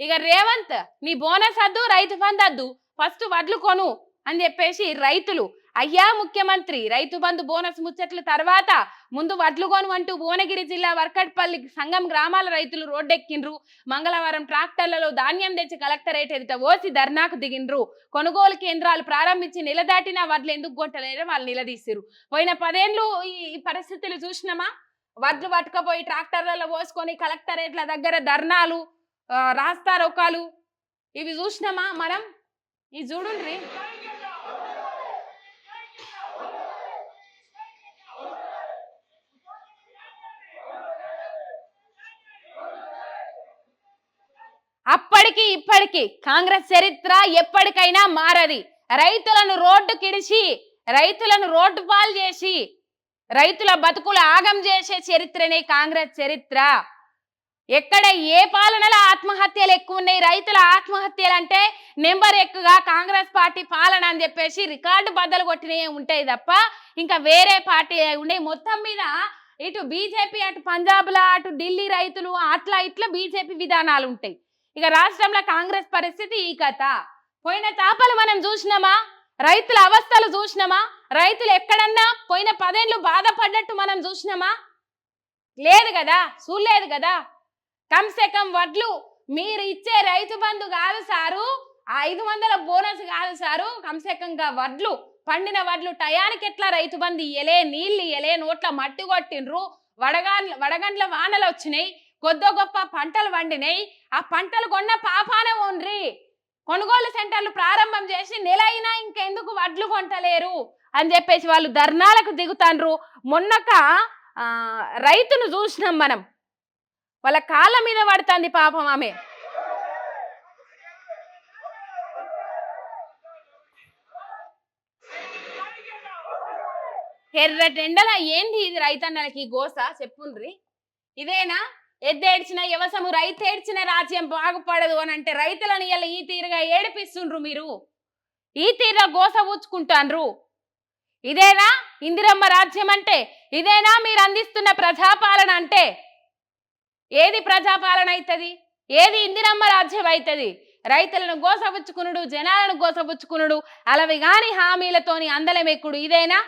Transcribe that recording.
ఇక రేవంత్ నీ బోనస్ అద్దు రైతు బంధు అద్దు ఫస్ట్ వడ్లు కొను అని చెప్పేసి రైతులు అయ్యా ముఖ్యమంత్రి రైతు బంధు బోనస్ ముచ్చట్ల తర్వాత ముందు వడ్లు కొను అంటూ భువనగిరి జిల్లా వర్కట్పల్లి సంఘం గ్రామాల రైతులు రోడ్డెక్కిండ్రు. మంగళవారం ట్రాక్టర్లలో ధాన్యం తెచ్చి కలెక్టరేట్ ఎదుట ఓసి ధర్నాకు దిగిండ్రు. కొనుగోలు కేంద్రాలు ప్రారంభించి నిలదాటిన వడ్లు ఎందుకు కొట్టలేరని వాళ్ళు నిలదీసిరు పోయిన పదేళ్ళు ఈ ఈ పరిస్థితులు చూసినామా? వడ్లు పట్టుకపోయి ట్రాక్టర్లలో పోసుకొని కలెక్టరేట్ల దగ్గర ధర్నాలు రాస్తా రోకాలు ఇవి చూసినామా మనం? ఇవి చూడుండ్రి. అప్పటికి ఇప్పటికి కాంగ్రెస్ చరిత్ర ఎప్పటికైనా మారది. రైతులను రోడ్డు కిడిచి రైతులను రోడ్డు పాలు చేసి రైతుల బతుకులు ఆగం చేసే చరిత్రనే కాంగ్రెస్ చరిత్ర. ఎక్కడ ఏ పాలనలో ఆత్మహత్యలు ఎక్కువ ఉన్నాయి రైతుల ఆత్మహత్యలు అంటే నెంబర్ ఎక్కువగా కాంగ్రెస్ పార్టీ పాలన అని చెప్పేసి రికార్డు బద్దలు కొట్టినవి ఉంటాయి తప్ప ఇంకా వేరే పార్టీ ఉండే మొత్తం మీద ఇటు బీజేపీ అటు పంజాబ్లో అటు ఢిల్లీ రైతులు అట్లా ఇట్లా బీజేపీ విధానాలు ఉంటాయి. ఇక రాష్ట్రంలో కాంగ్రెస్ పరిస్థితి ఈ కథ. పోయిన తాపలు మనం చూసినామా? రైతుల అవస్థలు చూసినామా? రైతులు ఎక్కడన్నా పోయిన పదేళ్ళు బాధపడ్డట్టు మనం చూసినామా? లేదు కదా? చూడలేదు కదా? కమ్సే కమ్ వడ్లు మీరు ఇచ్చే రైతు బంధు కాదు సారు. ఆ ఐదు వందల బోనస్ కాదు సారు. కమ్సే కంగా వడ్లు పండిన వడ్లు టయానికి ఎట్లా రైతు బంధు ఇయ్యలే నీళ్ళు ఇయ్యలే నోట్ల మట్టి కొట్టిండ్రు. వడగా వడగండ్ల వానలు వచ్చినాయి కొద్దో గొప్ప పంటలు వండినాయి. ఆ పంటలు కొన్న పాపానే ఉండ్రి కొనుగోలు సెంటర్లు ప్రారంభం చేసి నెల అయినా ఇంకెందుకు వడ్లు కొంటలేరు అని చెప్పేసి వాళ్ళు ధర్నాలకు దిగుతాండ్రు. మొన్నక రైతును చూసినాం మనం. వాళ్ళ కాళ్ళ మీద పడుతుంది పాపం ఆమె. ఎర్రటెండల ఏంది ఇది రైతన్నలకి గోస? చెప్పుండ్రి. ఇదేనా? ఎద్దేడ్చిన యవసము రైతు ఏడ్చిన రాజ్యం బాగుపడదు అని అంటే రైతులను ఇలా ఈ తీరుగా ఏడిపిస్తుండ్రు మీరు. ఈ తీర గోస ఊచుకుంటాన్రు ఇదేనా? ఇందిరమ్మ రాజ్యం అంటే ఇదేనా మీరు అందిస్తున్న ప్రజాపాలన అంటే? ఏది ప్రజాపాలన అవుతుంది ఏది ఇందిరమ్మ రాజ్యం అవుతుంది రైతులను గోసపుచ్చుకునుడు జనాలను గోసపుచ్చుకునుడు అలవి గాని హామీలతోని అందలమెక్కుడు ఇదేనా?